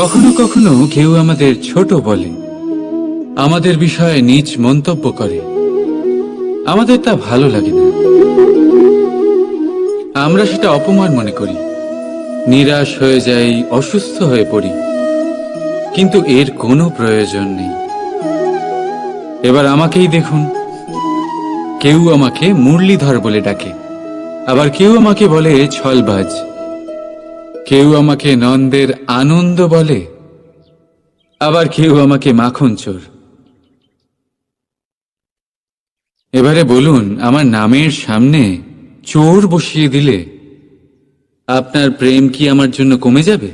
কখনো কখনো কেউ আমাদের ছোট বলে। আমাদের বিষয়ে নিজ মন্তব্য করে। আমাদের তা ভালো লাগে না। আমরা সেটা অপমান মনে করি। নিরাশ হয়ে যাই, অসুস্থ হয়ে পড়ি। কিন্তু এর কোনো প্রয়োজন নেই। এবার আমাকেই দেখুন। কেউ আমাকে মুরলীধর বলে ডাকে। আবার কেউ আমাকে বলে ছলবাজ। কেউ আমাকে নন্দের আনন্দ বলে, আবার কেউ আমাকে মাখন চোর। এবারে বলুন, আমার নামের সামনে চোর বসিয়ে দিলে আপনার প্রেম কি আমার জন্য কমে যাবে?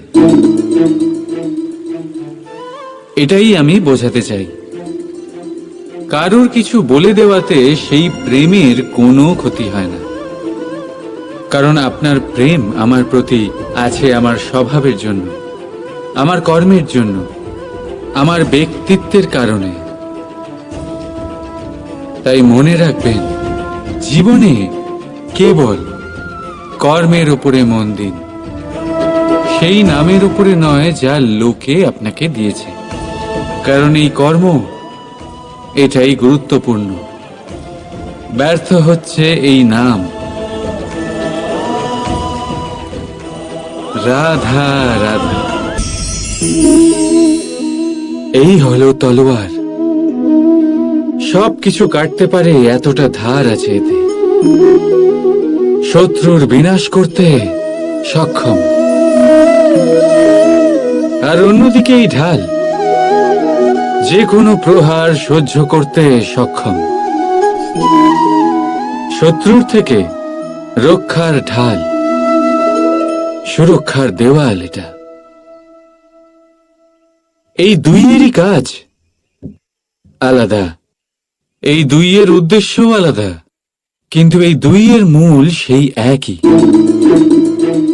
এটাই আমি বোঝাতে চাই। কারোর কিছু বলে দেওয়াতে সেই প্রেমের কোনো ক্ষতি হয় না। কারণ আপনার প্রেম আমার প্রতি আছে আমার স্বভাবের জন্য, আমার কর্মের জন্য, আমার ব্যক্তিত্বের কারণে। তাই মনে রাখবেন, জীবনে কেবল কর্মের উপরে মন দিন। সেই নামের উপরে নয় যা লোকে আপনাকে দিয়েছে। কারণ এই কর্ম, এটাই গুরুত্বপূর্ণ। ব্যর্থ হচ্ছে এই নাম। রাধা রাধা। এই হলো তলোয়ার। সব কিছু কাটতে পারে এতটা ধার আছে এতে। শত্রুর বিনাশ করতে সক্ষম। আর অন্যদিকে এই ঢাল। যে কোনো প্রহার সহ্য করতে সক্ষম। শত্রুর থেকে রক্ষার ঢাল। সুরক্ষার দেওয়াল এটা। এই দুইয়েরই কাজ আলাদা। এই দুইয়ের উদ্দেশ্যও আলাদা, কিন্তু এই দুইয়ের মূল সেই একই।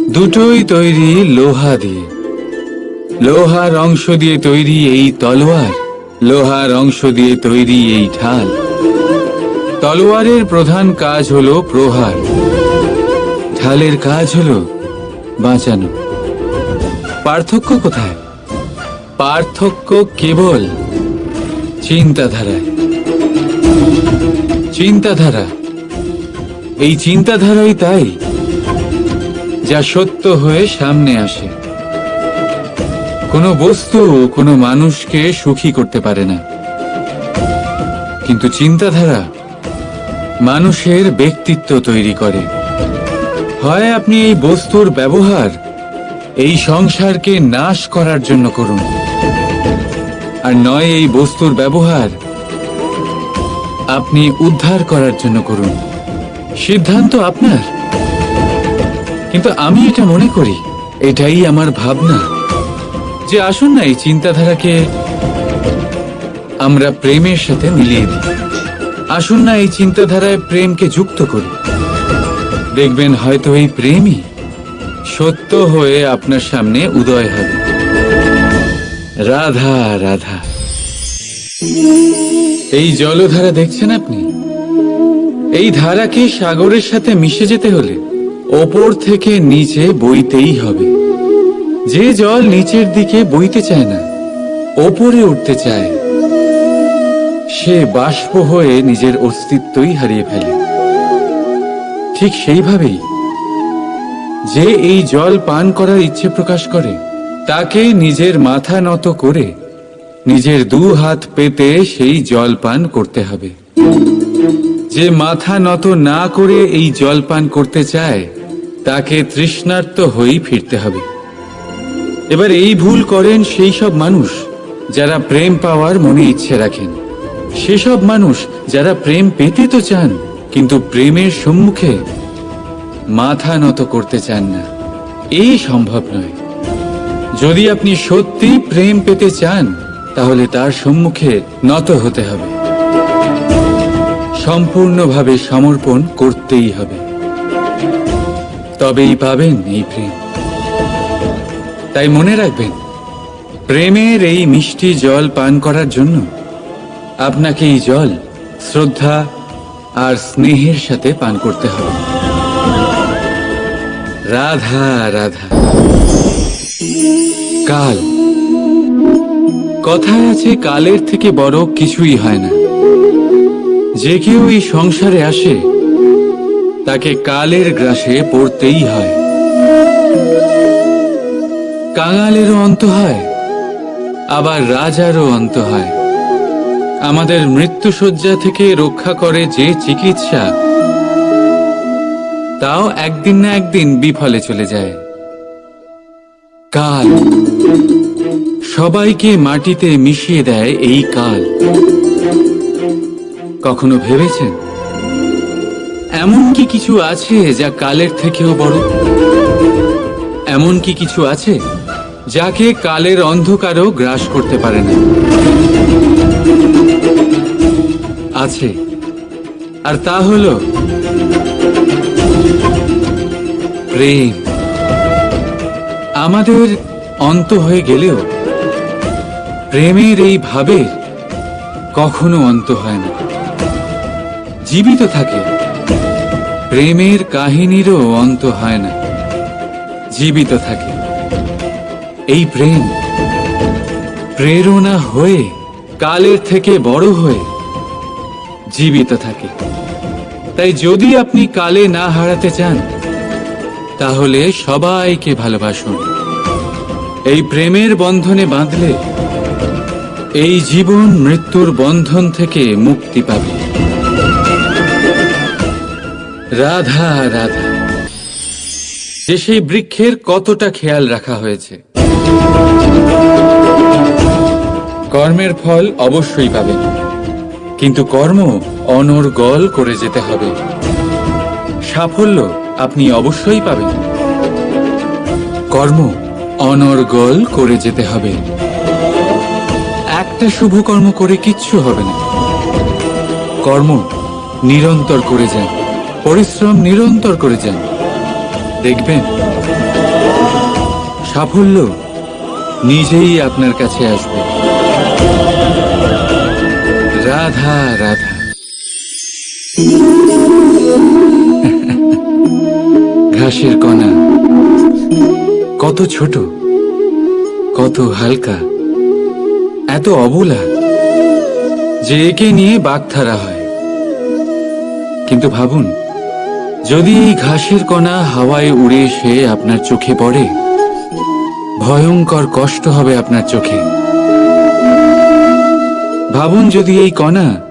দুটোই তৈরি লোহা দিয়ে। লোহার অংশ দিয়ে তৈরি এই তলোয়ার, লোহার অংশ দিয়ে তৈরি এই ঢাল। তলোয়ারের প্রধান কাজ হলো প্রহার। ঢালের কাজ হলো বাঁচানো। পার্থক্য কোথায়? পার্থক্য কেবল চিন্তাধারায়। চিন্তাধারা। এই চিন্তাধারাই তাই যা সত্য হয়ে সামনে আসে। কোনো বস্তু কোনো মানুষকে সুখী করতে পারে না। কিন্তু চিন্তাধারা মানুষের ব্যক্তিত্ব তৈরি করে। হয় আপনি এই বস্তুর ব্যবহার, এই সংসারকে নাশ করার জন্য করুন। আর নয় এই বস্তুর ব্যবহার, আপনি উদ্ধার করার জন্য করুন। সিদ্ধান্ত আপনার। কিন্তু আমি এটা মনে করি, এটাই আমার ভাবনা, যে আসুন না এই চিন্তাধারাকে আমরা প্রেমের সাথে মিলিয়ে দিই। আসুন না এই চিন্তাধারায় প্রেমকে যুক্ত করি। দেখবেন হয়তো এই প্রেমই সত্য হয়ে আপনার সামনে উদয় হবে। রাধা রাধা। এই জলধারা দেখছেন আপনি? এই ধারাকে সাগরের সাথে মিশে যেতে হলে ওপর থেকে নিচে বইতেই হবে। যে জল নিচের দিকে বইতে চায় না, ওপরে উঠতে চায়। সে বাষ্প হয়ে নিজের অস্তিত্বই হারিয়ে ফেলে। ঠিক সেইভাবেই। যে এই জল পান করার ইচ্ছে প্রকাশ করে তাকে নিজের মাথা নত করে, নিজের দু হাত পেতে সেই জল পান করতে হবে। যে মাথা নত না করে এই জল পান করতে চায়, তাকে তৃষ্ণার্ত হয়েই ফিরতে হবে। এবার এই ভুল করেন সেই সব মানুষ যারা প্রেম পাওয়ার মনে ইচ্ছে রাখেন। সেসব মানুষ যারা প্রেম পেতে তো চান কিন্তু প্রেমের সম্মুখে মাথা নত করতে চান না। এই সম্ভব নয়। যদি আপনি সত্যি প্রেম পেতে চান, তাহলে তার সম্মুখে নত হতে হবে। সম্পূর্ণভাবে সমর্পণ করতেই হবে। তবেই পাবেন এই প্রেম। তাই মনে রাখবেন, প্রেমের এই মিষ্টি জল পান করার জন্য আপনাকে এই জল শ্রদ্ধা আর স্নেহের সাথে পান করতে হবে। রাধা রাধা। কাল। কথায় আছে, কালের থেকে বড় কিছুই হয় না। যে কেউ এই সংসারে আসে, তাকে কালের গ্রাসে পড়তেই হয়। কাঙালেরও অন্ত হয়, আবার রাজারও অন্ত হয়। আমাদের মৃত্যুসজ্জা থেকে রক্ষা করে যে চিকিৎসা, তাও একদিন না একদিন বিফলে চলে যায়। কাল। সবাইকে মাটিতে মিশিয়ে দেয় এই কাল। কখনো ভেবেছেন? এমন কি কিছু আছে যা কালের থেকেও বড়? এমন কি কিছু আছে যাকে কালের অন্ধকারও গ্রাস করতে পারে না। আছে। আর তা হলো প্রেম। আমাদের অন্ত হয়ে গেলেও প্রেমের এই ভাবের কখনো অন্ত হয় না। জীবিত থাকে, প্রেমের কাহিনীরও অন্ত হয় না। জীবিত থাকে। এই প্রেম প্রেরণা হয়ে কালের থেকে বড় হয়ে জীবিত থাকে। তাই যদি আপনি কালে না হারাতে চান, তাহলে সবাইকে ভালোবাসুন। এই প্রেমের বন্ধনে বাঁধলে এই জীবন মৃত্যুর বন্ধন থেকে মুক্তি পাবে। রাধা রাধা। যে সেই বৃক্ষের কতটা খেয়াল রাখা হয়েছে। কর্মের ফল অবশ্যই পাবেন। কিন্তু কর্ম অনর্গল করে যেতে হবে। সাফল্য আপনি অবশ্যই পাবেন। কর্ম অনর্গল করে যেতে হবে। একটা শুভ কর্ম করে কিচ্ছু হবে না। কর্ম নিরন্তর করে যান। পরিশ্রম নিরন্তর করে যান। দেখবেন, সাফল্য নিজেই আপনার কাছে আসবে। রাধা রাধা। ঘাসের কণা। কত ছোট, কত হালকা, এত অবলা, যে একে নিয়ে বাগধারা হয়। কিন্তু ভাবুন, যদি এই ঘাসের কণা হাওয়ায় উড়ে এসে আপনার চোখে পড়ে, ভয়ঙ্কর কষ্ট হবে আপনার চোখে। ভাবুন যদি এই কণা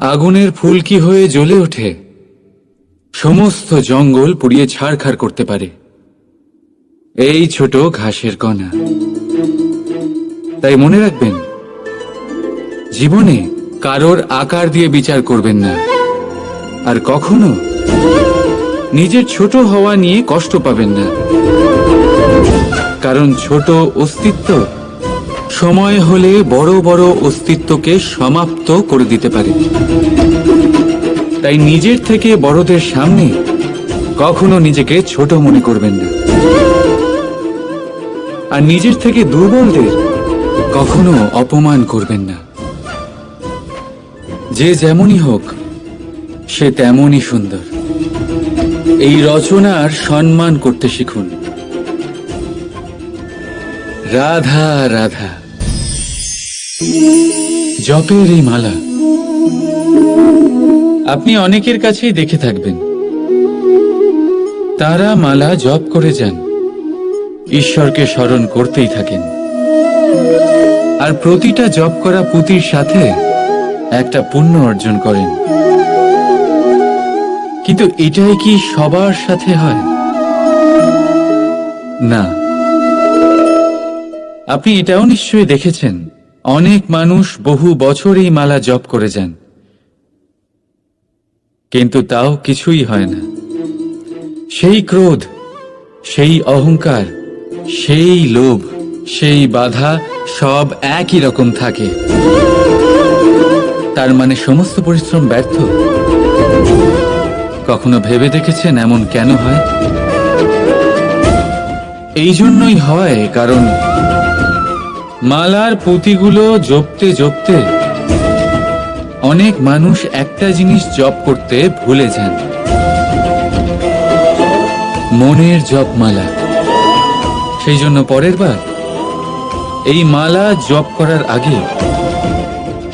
আগুনের ফুলকি হয়ে জ্বলে ওঠে? সমস্ত জঙ্গল পুড়িয়ে ছাড়খাড় করতে পারে। এই ছোট ঘাসের কণা। তাই মনে রাখবেন, জীবনে কারোর আকার দিয়ে বিচার করবেন না। আর কখনো নিজের ছোট হওয়া নিয়ে কষ্ট পাবেন না। কারণ ছোট অস্তিত্ব সময় হলে বড় বড় অস্তিত্বকে সমাপ্ত করে দিতে পারে। তাই নিজের থেকে বড়দের সামনে কখনো নিজেকে ছোট মনে করবেন না। আর নিজের থেকে দুর্বলদের কখনো অপমান করবেন না। যে যেমনই হোক, সে তেমনই সুন্দর। এই রচনার সম্মান করতে শিখুন। রাধা রাধা। জপের এই মালা আপনি অনেকের কাছেই দেখে থাকবেন। তারা মালা জপ করে যান, ঈশ্বরকে স্মরণ করতেই থাকেন। আর প্রতিটা জপ করা পুঁতির সাথে একটা পুণ্য অর্জন করেন। কিন্তু এটাই কি সবার সাথে হয়? না। আপনি এটাও নিশ্চয়ই দেখেছেন, অনেক মানুষ বহু বছর এই মালা জপ করে যান। কিন্তু তাও কিছুই হয় না। সেই ক্রোধ, সেই অহংকার, সেই লোভ, সেই বাধা সব একই রকম থাকে। তার মানে সমস্ত পরিশ্রম ব্যর্থ। কখনো ভেবে দেখেছেন এমন কেন হয়? এই জন্যই হয়, কারণ মালার পুঁতিগুলো জপতে জপতে অনেক মানুষ একটা জিনিস জপ করতে ভুলে যান। মনের জপমালা। সেই জন্য পরের বার এই মালা জপ করার আগে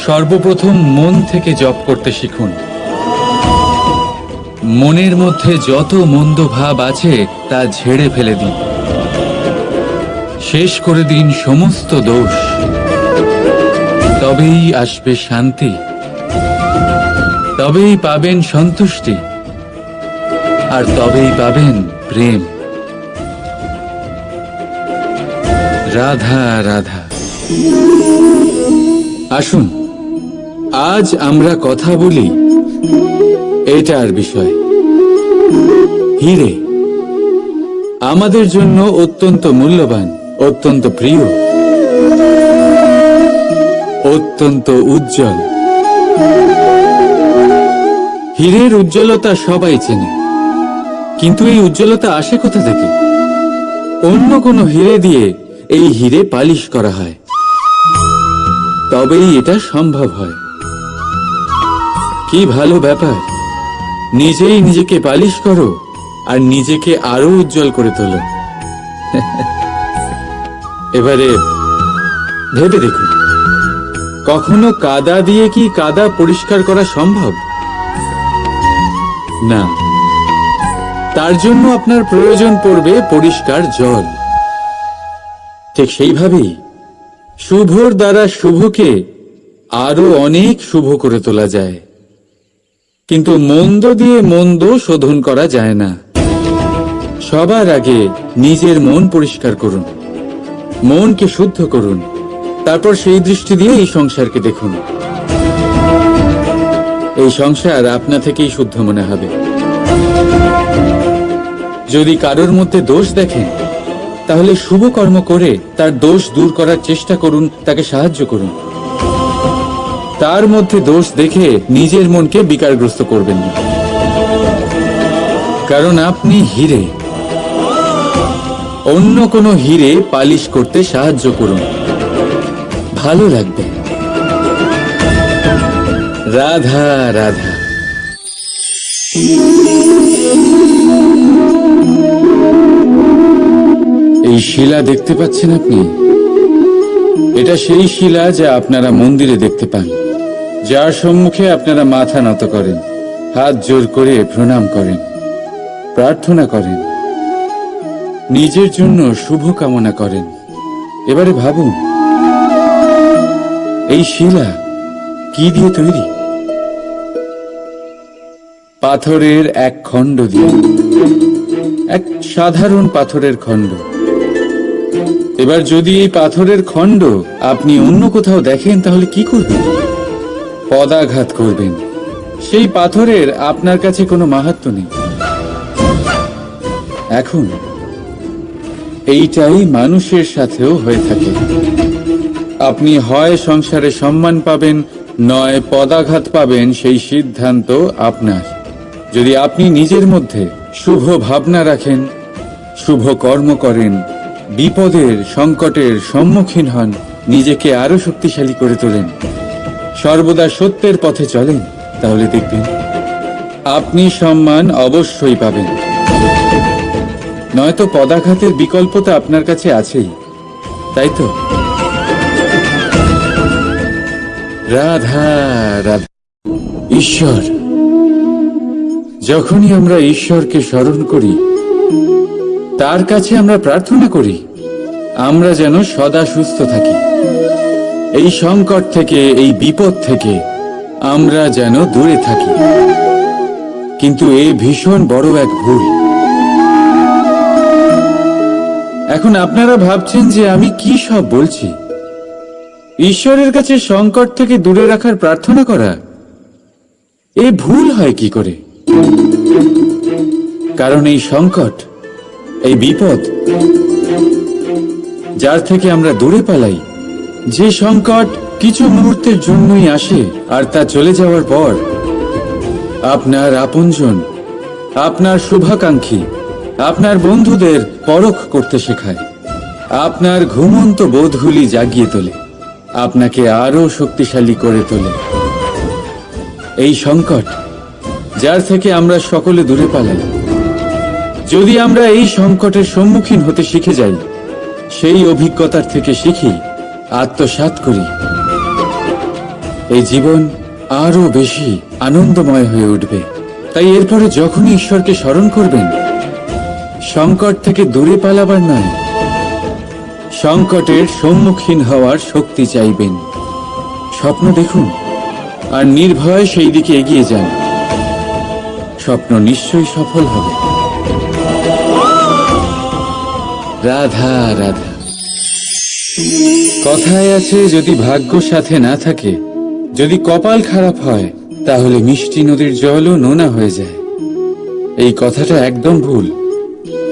সর্বপ্রথম মন থেকে জপ করতে শিখুন। মনের মধ্যে যত মন্দ ভাব আছে তা ঝেড়ে ফেলে দিন। শেষ করে দিন সমস্ত দোষ। তবেই আসবে শান্তি। তবেই পাবেন সন্তুষ্টি। আর তবেই পাবেন প্রেম। রাধা রাধা। আসুন, আজ আমরা কথা বলি এটার বিষয়। হিরে, আমাদের জন্য অত্যন্ত মূল্যবান। অত্যন্ত প্রিয়, অত্যন্ত উজ্জ্বল। হীরের উজ্জ্বলতা সবাই চেনে, কিন্তু এই উজ্জ্বলতা আসে কোথা থেকে? অন্য কোনো হিরে দিয়ে এই হিরে পালিশ করা হয়। তবেই এটা সম্ভব হয়। কি ভালো ব্যাপার, নিজেই নিজেকে পালিশ করো আর নিজেকে আরও উজ্জ্বল করে তোলো। এবারে ভেবে দেখুন। কখনো কাদা দিয়ে কি কাদা পরিষ্কার করা সম্ভব? না। তার জন্য আপনার প্রয়োজন পড়বে পরিষ্কার জল। ঠিক সেইভাবেই শুভর দ্বারা শুভকে আরও অনেক শুভ করে তোলা যায়। কিন্তু মন্দ দিয়ে মন্দ শোধন করা যায় না। সবার আগে নিজের মন পরিষ্কার করুন। মনকে শুদ্ধ করুন। তারপর সেই দৃষ্টি দিয়ে এই সংসারকে দেখুন। এই সংসার আপনা থেকেই শুদ্ধ মনে হবে। যদি কারোর মধ্যে দোষ দেখেন, তাহলে শুভ কর্ম করে তার দোষ দূর করার চেষ্টা করুন, তাকে সাহায্য করুন। তার মধ্যে দোষ দেখে নিজের মনকে বিকারগ্রস্ত করবেন না। কারণ আপনি হিরে। অন্য কোনো হিরে পালিশ করতে সাহায্য করুন। ভালো লাগবে। রাধা রাধা। এই শিলা দেখতে পাচ্ছেন আপনি? এটা সেই শিলা যা আপনারা মন্দিরে দেখতে পান। যার সম্মুখে আপনারা মাথা নত করেন, হাত জোর করে প্রণাম করেন, প্রার্থনা করেন। নিজের জন্য শুভ কামনা করেন। এবারে ভাবুন, এই শিলা কি দিয়ে তৈরি? পাথরের এক খণ্ড দিয়ে। এক সাধারণ পাথরের খণ্ড। এবার যদি এই পাথরের খণ্ড আপনি অন্য কোথাও দেখেন, তাহলে কি করবেন? পদাঘাত করবেন। সেই পাথরের আপনার কাছে কোনো মাহাত্ম নেই। এখন এইটাই মানুষের সাথেও হয়ে থাকে। আপনি হয় সংসারে সম্মান পাবেন, নয় পদাঘাত পাবেন সেই সিদ্ধান্ত আপনার। যদি আপনি নিজের মধ্যে শুভ ভাবনা রাখেন, শুভ কর্ম করেন, বিপদের সংকটের সম্মুখীন হন, নিজেকে আরও শক্তিশালী করে তোলেন, সর্বদা সত্যের পথে চলেন, তাহলে দেখবেন আপনি সম্মান অবশ্যই পাবেন। নয়তো পদাঘাতের বিকল্প তো আপনার কাছে আছেই। তাই তো? রাধা রাধা। ঈশ্বর, যখনই আমরা ঈশ্বরকে স্মরণ করি, তার কাছে আমরা প্রার্থনা করি, আমরা যেন সদা সুস্থ থাকি। এই সংকট থেকে, এই বিপদ থেকে আমরা যেন দূরে থাকি। কিন্তু এ ভীষণ বড় এক ভুল। এখন আপনারা ভাবছেন যে আমি কি সব বলছি? ঈশ্বরের কাছে সংকট থেকে দূরে রাখার প্রার্থনা করা, এ ভুল হয় কি করে? কারণ এই সংকট, এই বিপদ, যার থেকে আমরা দূরে পালাই, যে সংকট কিছু মুহূর্তের জন্যই আসে আর তা চলে যাওয়ার পর, আপনার আপনজন, আপনার শুভাকাঙ্ক্ষী আপনার বন্ধুদের পরখ করতে শেখায়। আপনার ঘুমন্ত বোধগুলি জাগিয়ে তোলে। আপনাকে আরও শক্তিশালী করে তোলে। এই সংকট, যার থেকে আমরা সকলে দূরে পালাই যদি আমরা এই সংকটের সম্মুখীন হতে শিখে যাই, সেই অভিজ্ঞতার থেকে শিখি, আত্মসাৎ করি। এই জীবন আরও বেশি আনন্দময় হয়ে উঠবে। তাই এরপরে যখনই ঈশ্বরকে স্মরণ করবেন সংকট থেকে দূরে পালাবার নয়। সংকটের সম্মুখীন হওয়ার শক্তি চাইবেন। স্বপ্ন দেখুন, আর নির্ভয় সেই দিকে এগিয়ে যান। স্বপ্ন নিশ্চয়ই সফল হবে। রাধা রাধা। কথায় আছে, যদি ভাগ্য সাথে না থাকে, যদি কপাল খারাপ হয়, তাহলে মিষ্টি নদীর জলও নোনা হয়ে যায়। এই কথাটা একদম ভুল।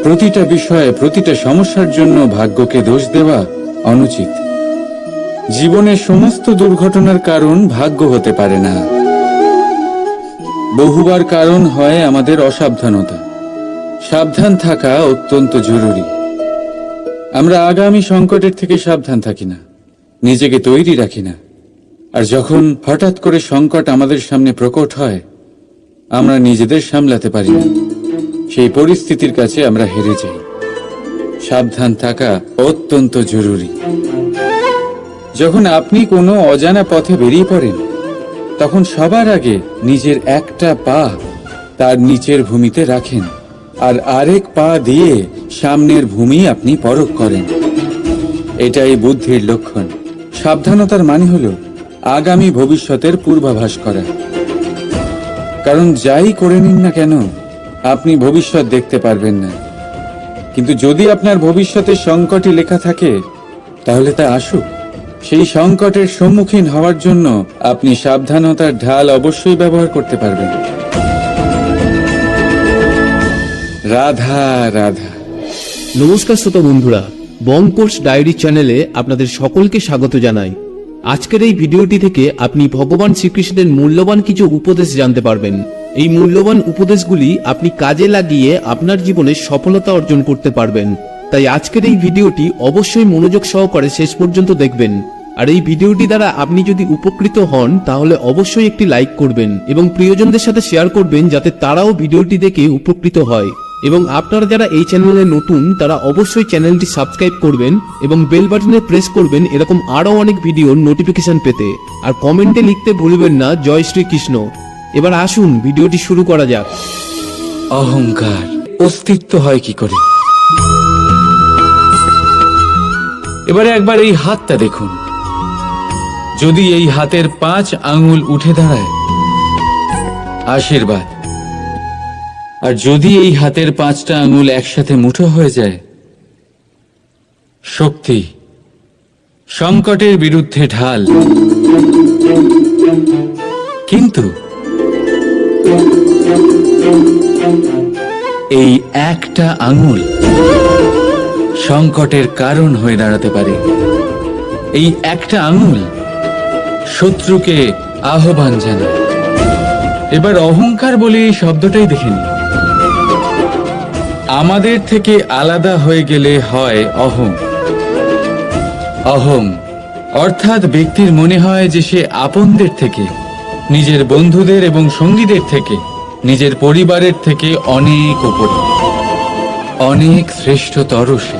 প্রতিটা বিষয়ে, প্রতিটা সমস্যার জন্য ভাগ্যকে দোষ দেওয়া অনুচিত। জীবনের সমস্ত দুর্ঘটনার কারণ ভাগ্য হতে পারে না। বহুবার কারণ হয় আমাদের অসাবধানতা। সাবধান থাকা অত্যন্ত জরুরি। আমরা আগামী সংকটের থেকে সাবধান থাকি না, নিজেকে তৈরি রাখি না। আর যখন হঠাৎ করে সংকট আমাদের সামনে প্রকট হয়, আমরা নিজেদের সামলাতে পারি না। সেই পরিস্থিতির কাছে আমরা হেরে যাই। সাবধান থাকা অত্যন্ত জরুরি। যখন আপনি কোনো অজানা পথে বেরিয়ে পড়েন, তখন সবার আগে নিজের একটা পা তার নিচের ভূমিতে রাখেন আর আরেক পা দিয়ে সামনের ভূমি আপনি পরখ করেন। এটাই বুদ্ধির লক্ষণ। সাবধানতার মানে হল আগামী ভবিষ্যতের পূর্বাভাস করা। কারণ যাই করে নিন না কেন আপনি ভবিষ্যৎ দেখতে পারবেন না। কিন্তু যদি আপনার ভবিষ্যতে সংকটে লেখা থাকে, তাহলে তা আসুক। সেই সংকটের সম্মুখীন হওয়ার জন্য আপনি সাবধানতার ঢাল অবশ্যই ব্যবহার করতে পারবেন। রাধা রাধা। নমস্কার শ্রোতা বন্ধুরা, বং কোর্স ডায়েরি চ্যানেলে আপনাদের সকলকে স্বাগত জানাই। আজকের এই ভিডিওটি থেকে আপনি ভগবান শ্রীকৃষ্ণের মূল্যবান কিছু উপদেশ জানতে পারবেন। এই মূল্যবান উপদেশগুলি আপনি কাজে লাগিয়ে আপনার জীবনে সফলতা অর্জন করতে পারবেন। তাই আজকের এই ভিডিওটি অবশ্যই মনোযোগ সহকারে শেষ পর্যন্ত দেখবেন। আর এই ভিডিওটি দ্বারা আপনি যদি উপকৃত হন, তাহলে অবশ্যই একটি লাইক করবেন এবং প্রিয়জনদের সাথে শেয়ার করবেন যাতে তারাও ভিডিওটি দেখে উপকৃত হয়। এবং আপনারা যারা এই চ্যানেলে নতুন, তারা অবশ্যই চ্যানেলটি সাবস্ক্রাইব করবেন এবং বেল বাটনে প্রেস করবেন এরকম আরও অনেক ভিডিওর নোটিফিকেশন পেতে। আর কমেন্টে লিখতে ভুলবেন না, জয় শ্রীকৃষ্ণ। এবার আসুন, ভিডিওটি শুরু করা যাক। অহংকার, অস্তিত্ব হয় কি করে? এবারে একবার এই হাতটা দেখুন। যদি এই হাতের পাঁচ আঙুল উঠে দাঁড়ায়, আশীর্বাদ। আর যদি এই হাতের পাঁচটা আঙুল একসাথে মুঠো হয়ে যায়, শক্তি সংকটের বিরুদ্ধে ঢাল। কিন্তু এই একটা আঙুল সংকটের কারণ হয়ে দাঁড়াতে পারে। এই একটা আঙুল শত্রুকে আহ্বান জানায়। এবার অহংকার বলে এই শব্দটাই দেখে নিই আমাদের থেকে আলাদা হয়ে গেলে হয় অহং। অহং অর্থাৎ ব্যক্তির মনে হয় যে সে আপনদের থেকে নিজের বন্ধুদের এবং সঙ্গীদের থেকে, নিজের পরিবারের থেকে অনেক উপরে। অনেক শ্রেষ্ঠতর সে।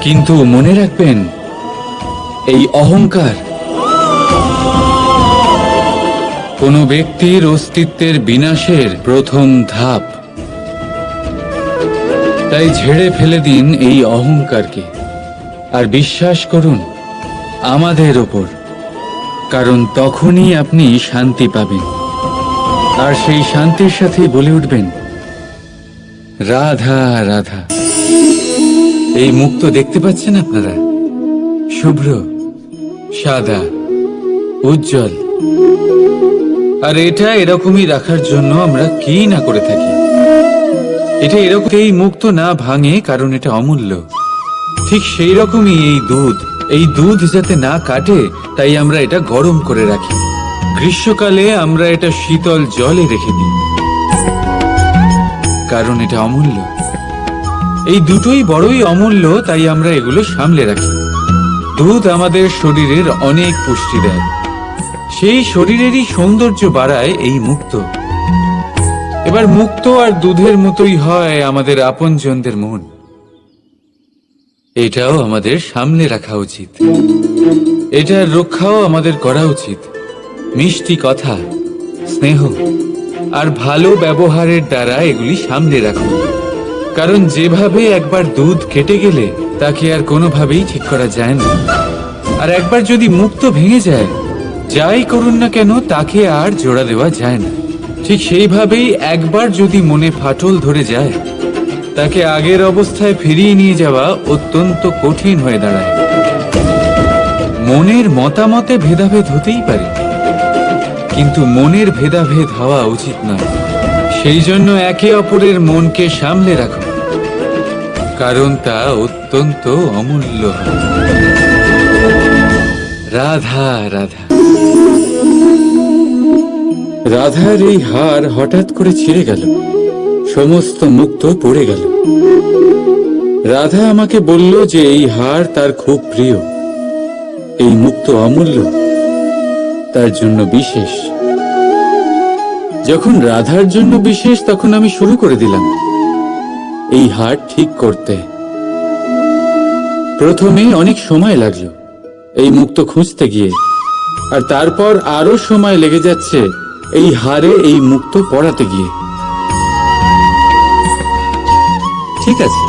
কিন্তু মনে রাখবেন, এই অহংকার কোনো ব্যক্তির অস্তিত্বের বিনাশের প্রথম ধাপ। তাই ঝেড়ে ফেলে দিন এই অহংকারকে। আর বিশ্বাস করুন, আমাদের ওপর কারণ তখনই আপনি শান্তি পাবেন। আর সেই শান্তির সাথেই বলে উঠবেন, রাধা রাধা। এই মুক্ত দেখতে পাচ্ছেন আপনারা? শুভ্র, সাদা, উজ্জ্বল। আর এটা এরকমই রাখার জন্য আমরা কি না করে থাকি? এটা এরকম এই মুক্ত না ভাঙে, কারণ এটা অমূল্য। ঠিক সেই রকমই এই দুধ। এই দুধ যাতে না কাটে, তাই আমরা এটা গরম করে রাখি। গ্রীষ্মকালে আমরা এটা শীতল জলে রেখে দিই। কারণ এটা অমূল্য। এই দুটোই বড়ই অমূল্য, তাই আমরা এগুলো সামলে রাখি। দুধ আমাদের শরীরের অনেক পুষ্টি দেয়। সেই শরীরেরই সৌন্দর্য বাড়ায় এই মুক্ত। এবার মুক্ত আর দুধের মতোই হয় আমাদের আপনজনদের মন। এটাও আমাদের সামনে রাখা উচিত। এটার রক্ষাও আমাদের করা উচিত। মিষ্টি কথা, স্নেহ আর ভালো ব্যবহারের দ্বারা এগুলি সামনে রাখুন। কারণ যেভাবে একবার দুধ কেটে গেলে তাকে আর কোনোভাবেই ঠিক করা যায় না। আর একবার যদি মুক্ত ভেঙে যায়, যাই করুন না কেন তাকে আর জোড়া দেওয়া যায় না। ঠিক সেইভাবেই একবার যদি মনে ফাটল ধরে যায় তাকে আগের অবস্থায় ফিরিয়ে নিয়ে যাওয়া অত্যন্ত কঠিন হয়ে দাঁড়ায়। মনের মতামতে ভেদাভেদ হতেই পারে। কিন্তু মনের ভেদাভেদ হওয়া উচিত নয়। সেই জন্য একে অপরের মনকে সামলে রাখুন কারণ তা অত্যন্ত অমূল্য রাধা রাধা। রাধার এই হার হঠাৎ করে ছিঁড়ে গেল। সমস্ত মুক্ত পড়ে গেল। রাধা আমাকে বলল যে এই হার তার খুব প্রিয়। এই মুক্ত অমূল্য তার জন্য বিশেষ। যখন রাধার জন্য বিশেষ, তখন আমি শুরু করে দিলাম। এই হার ঠিক করতে। প্রথমে অনেক সময় লাগল এই মুক্ত খুঁজতে গিয়ে। আর তারপর আরও সময় লেগে যাচ্ছে এই হারে এই মুক্ত পড়াতে গিয়ে। ঠিক আছে।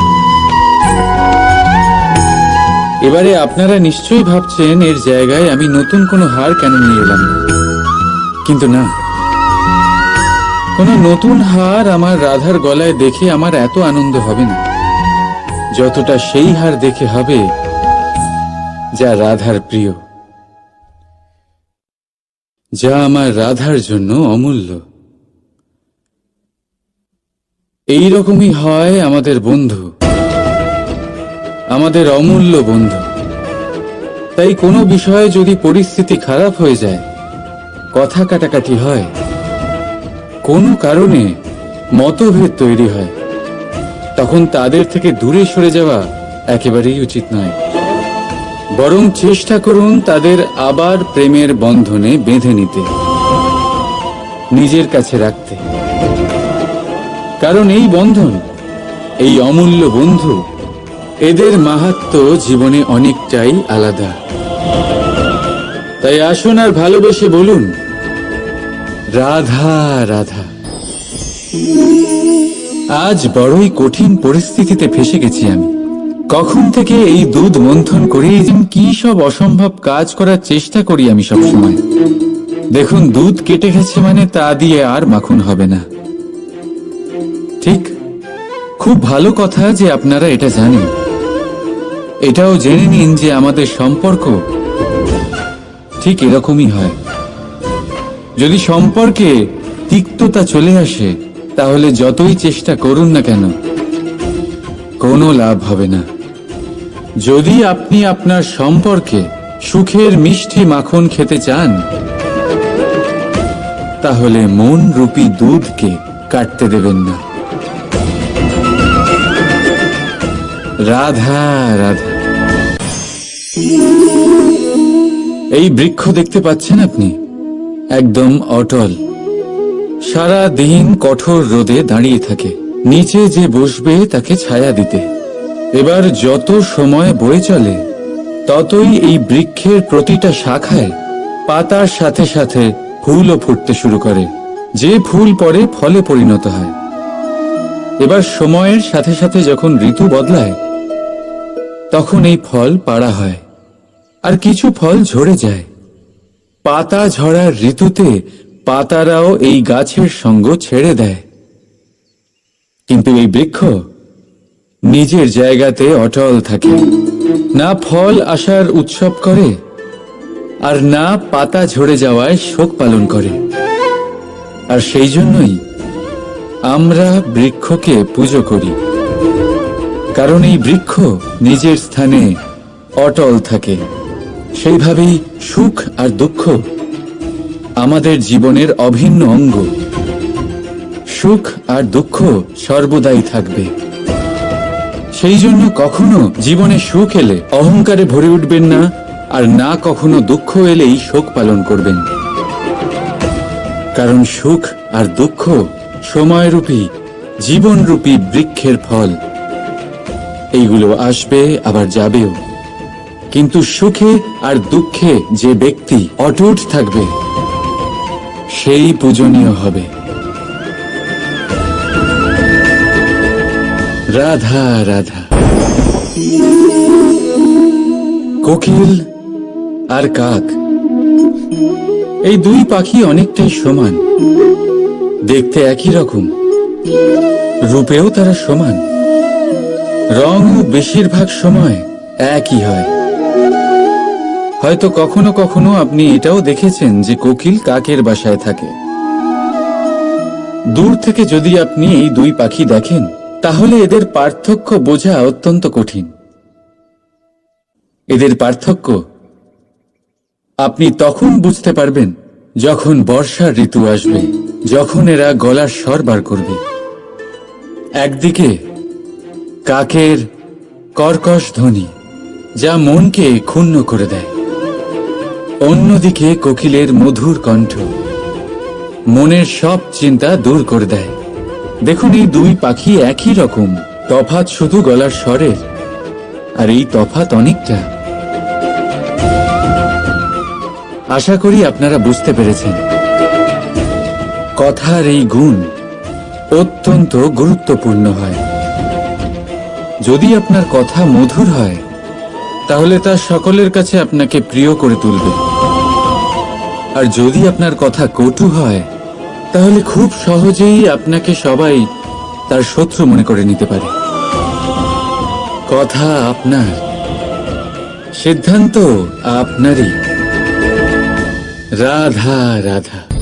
এবারে আপনারা নিশ্চয়ই ভাবছেন এর জায়গায় আমি নতুন কোনো হার কেন নিয়ে এলাম? কিন্তু না। কোনো নতুন হার আমার রাধার গলায় দেখে আমার এত আনন্দ হবে না। যতটা সেই হার দেখে হবে, যা রাধার প্রিয়। যা আমার রাধার জন্য অমূল্য। এই রকমই হয় আমাদের বন্ধু। আমাদের অমূল্য বন্ধু। তাই কোনো বিষয়ে যদি পরিস্থিতি খারাপ হয়ে যায়, কথা কাটাকাটি হয়। কোনো কারণে মতভেদ তৈরি হয়। তখন তাদের থেকে দূরে সরে যাওয়া একেবারেই উচিত নয়। বরং চেষ্টা করুন তাদের আবার প্রেমের বন্ধনে বেঁধে নিতে, নিজের কাছে রাখতে। কারণ এই বন্ধন, এই অমূল্য বন্ধু, এদের মাহাত্ম জীবনে অনেকটাই আলাদা। তাই আসুন আর ভালোবেসে বলুন, রাধা রাধা। আজ বড়ই কঠিন পরিস্থিতিতে ফেসে গেছি আমি। কখন থেকে এই দুধ মন্থন করে কি সব অসম্ভব কাজ করার চেষ্টা করি আমি সবসময়। দেখুন, দুধ কেটে গেছে মানে তা দিয়ে আর মাখন হবে না। ঠিক? খুব ভালো কথা যে আপনারা এটা জানেন। এটাও জেনে নিন যে আমাদের সম্পর্ক ঠিক এরকমই হয়। যদি সম্পর্কে তিক্ততা চলে আসে, তাহলে যতই চেষ্টা করুন না কেন, কোনো লাভ হবে না। যদি আপনি আপনার সম্পর্কে সুখের মিষ্টি মাখন খেতে চান, তাহলে মন রূপী দুধকে কাটতে দেবেন না। রাধা রাধা। এই বৃক্ষ দেখতে পাচ্ছেন আপনি? একদম অটল। সারা দিন কঠোর রোদে দাঁড়িয়ে থাকে। নিচে যে বসবে তাকে ছায়া দিতে। এবার যত সময় বয়ে চলে, ততই এই বৃক্ষের প্রতিটা শাখায় পাতার সাথে সাথে ফুলও ফুটতে শুরু করে। যে ফুল পরে ফলে পরিণত হয়। এবার সময়ের সাথে সাথে যখন ঋতু বদলায় তখন এই ফল পাড়া হয়, আর কিছু ফল ঝরে যায়। পাতা ঝরার ঋতুতে পাতারাও এই গাছের সঙ্গ ছেড়ে দেয়। কিন্তু এই বৃক্ষ নিজের জায়গাতে অটল থাকে, না ফল আসার উৎসব করে, আর না পাতা ঝরে যাওয়ায় শোক পালন করে। আর সেই জন্যই আমরা বৃক্ষকে পুজো করি। কারণ এই বৃক্ষ নিজের স্থানে অটল থাকে। সেইভাবেই সুখ আর দুঃখ আমাদের জীবনের অভিন্ন অঙ্গ। সুখ আর দুঃখ সর্বদাই থাকবে। সেই জন্য কখনো জীবনে সুখ এলে অহংকারে ভরে উঠবেন না, আর না কখনো দুঃখ এলেই শোক পালন করবেন। কারণ সুখ আর দুঃখ সময়রূপী, জীবনরূপী বৃক্ষের ফল। এইগুলো আসবে, আবার যাবেও। কিন্তু সুখে আর দুঃখে যে ব্যক্তি অটুট থাকবে, সেই পূজনীয় হবে। রাধা রাধা। কোকিল আর কাক, এই দুই পাখি অনেকটাই সমান। দেখতে একই রকম। রূপেও তারা সমান। রং বেশিরভাগ সময় একই হয়। হয়তো কখনো কখনো আপনি এটাও দেখেছেন যে কোকিল কাকের বাসায় থাকে। দূর থেকে যদি আপনি এই দুই পাখি দেখেন, তাহলে এদের পার্থক্য বোঝা অত্যন্ত কঠিন। এদের পার্থক্য, আপনি তখন বুঝতে পারবেন যখন বর্ষার ঋতু আসবে, যখন এরা গলার স্বর বার করবে। একদিকে কাকের কর্কশ ধ্বনি, যা মনকে ক্ষুণ্ণ করে দেয়। অন্যদিকে কোকিলের মধুর কণ্ঠ, মনের সব চিন্তা দূর করে দেয়। দেখুন, এই দুই পাখি একই রকম তফাত শুধু গলার স্বরের, আর এই তফাত অনেকটা। আশা করি আপনারা বুঝতে পেরেছেন। কথার এই গুণ অত্যন্ত গুরুত্বপূর্ণ হয়। যদি আপনার কথা মধুর হয়, তাহলে তা সকলের কাছে আপনাকে প্রিয় করে তুলবে। আর যদি আপনার কথা কটু হয়, তাহলে খুব সহজেই আপনাকে সবাই তার শত্রু মনে করে নিতে পারে। কথা আপনার, সিদ্ধান্ত আপনারই। রাধা রাধা।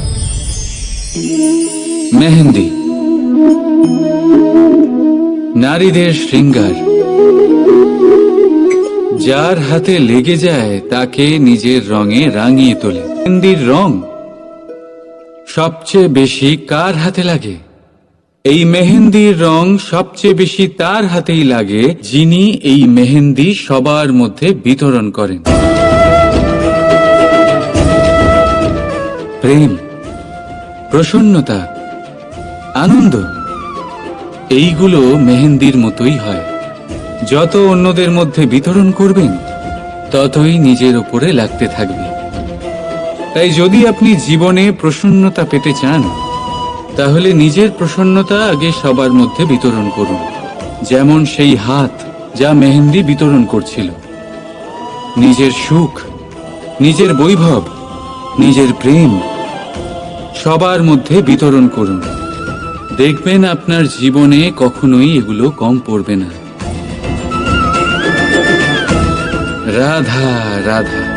মেহেন্দি। নারীদের শৃঙ্গার। যার হাতে লেগে যায়, তাকে নিজের রঙে রাঙিয়ে তোলে। মেহেন্দির রং সবচেয়ে বেশি কার হাতে লাগে? এই মেহেন্দির রং সবচেয়ে বেশি তার হাতেই লাগে, যিনি এই মেহেন্দি সবার মধ্যে বিতরণ করেন। প্রেম, প্রসন্নতা, আনন্দ। এইগুলো মেহেন্দির মতোই হয়। যত অন্যদের মধ্যে বিতরণ করবেন, ততই নিজের ওপরে লাগতে থাকবে। তাই যদি আপনি জীবনে প্রসন্নতা পেতে চান, তাহলে নিজের প্রসন্নতা আগে সবার মধ্যে বিতরণ করুন। যেমন সেই হাত যা মেহেন্দি বিতরণ করছিল। নিজের সুখ, নিজের বৈভব, নিজের প্রেম সবার মধ্যে বিতরণ করুন। দেখবেন আপনার জীবনে কখনোই এগুলো কম পড়বে না। রাধা রাধা।